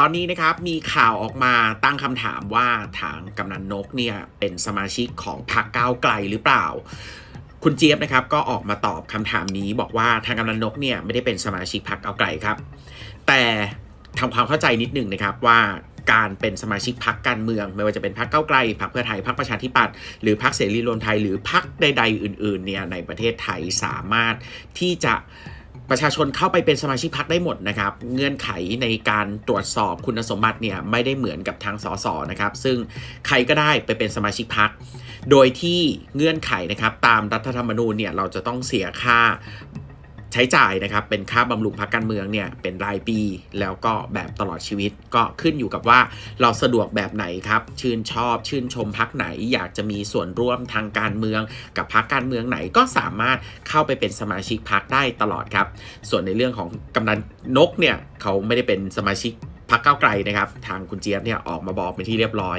ตอนนี้นะครับมีข่าวออกมาตั้งคำถามว่าทางกำนันนกเนี่ยเป็นสมาชิกของพรรคก้าวไกลหรือเปล่า คุณเจี๊ยบนะครับก็ออกมาตอบคำถามนี้บอกว่าทางกำนันนกเนี่ยไม่ได้เป็นสมาชิกพรรคก้าวไกลครับ แต่ทำความเข้าใจนิดหนึ่งนะครับว่าการเป็นสมาชิกพรรคการเมือง ไม่ว่าจะเป็นพรรคก้าไกลพรรคเพื่อไทยพรรคประชาธิปัตย์หรือพรรคเสรีรวมไทยหรือพรรคใด ๆ อื่นๆเนี่ยในประเทศไทยสามารถที่จะ ประชาชนเข้าไปเป็นสมาชิกพักได้หมดนะครับ เงื่อนไขในการตรวจสอบคุณสมบัติเนี่ยไม่ได้เหมือนกับทางสสนะครับ ซึ่งใครก็ได้ไปเป็นสมาชิกพัก โดยที่เงื่อนไขนะครับตามรัฐธรรมนูญเนี่ยเราจะต้องเสียค่า ใช้จ่ายนะครับเป็นค่าบำรุงพรรคการเมืองเนี่ยเป็นรายปี แล้วก็แบบตลอดชีวิตก็ขึ้นอยู่กับว่าเราสะดวกแบบไหนครับ ชื่นชอบ ชื่นชมพรรคไหน อยากจะมีส่วนร่วมทางการเมือง กับพรรคการเมืองไหนก็สามารถเข้าไปเป็นสมาชิกพรรคได้ตลอดครับ ส่วนในเรื่องของกำนันนกเนี่ยเขาไม่ได้เป็นสมาชิกพรรคก้าไกลนะครับ ทางคุณเจี๊ยบเนี่ยออกมาบอกเป็นที่เรียบร้อย